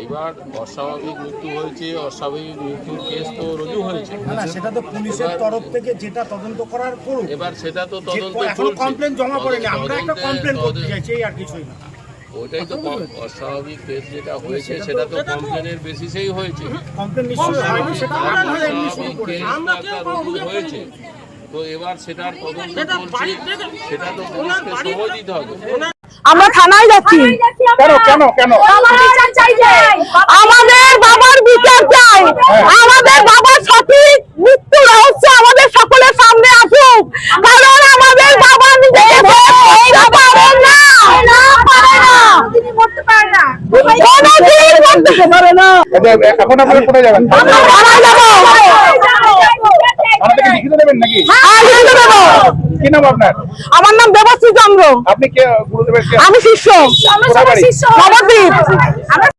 এইবার অস্বাভাবিক মৃত্যু হয়েছে অস্বাভাবিক মৃত্যুর কেস তো রুজু হয়েছে। না সেটা তো পুলিশের তরফ থেকে যেটা তদন্ত করার করুক। এবার সেটা তো তদন্ত এখনও কমপ্লেন জমা পড়েনি আমরা একটা কমপ্লেন করতে চাইছি এই আর কিছুই না। ওটাই তো অস্বাভাবিক কেস যেটা হয়েছে সেটা তো কমপ্লেনের বেসিসেই হয়েছে। কমপ্লেন নিশ্চয়ই সেটা আমরা নয় এমনি শুরু করে কেস তো একটা হয়েছে। তো এবার সেটার তদন্ত চলছে। সেটা তো পুলিশকে সময় দিতে হবে। আমরা থানায় যাচ্ছি। কেন কেন কেন? আমাদের বাবার বিচার চাই। আমাদের বাবার সঠিক মৃত্যু রহস্য আমাদের সকলের সামনে আসুক। কারণ আমাদের বাবা নিজেকে না। এখন আপনারা কোথায় যাবেন কি নাম আপনার? আমার নাম দেবাশ্রী চন্দ্র। আপনি কে গুরুদেবের আমি শিষ্য। আমার শিষ্য। নবদ্বীপ।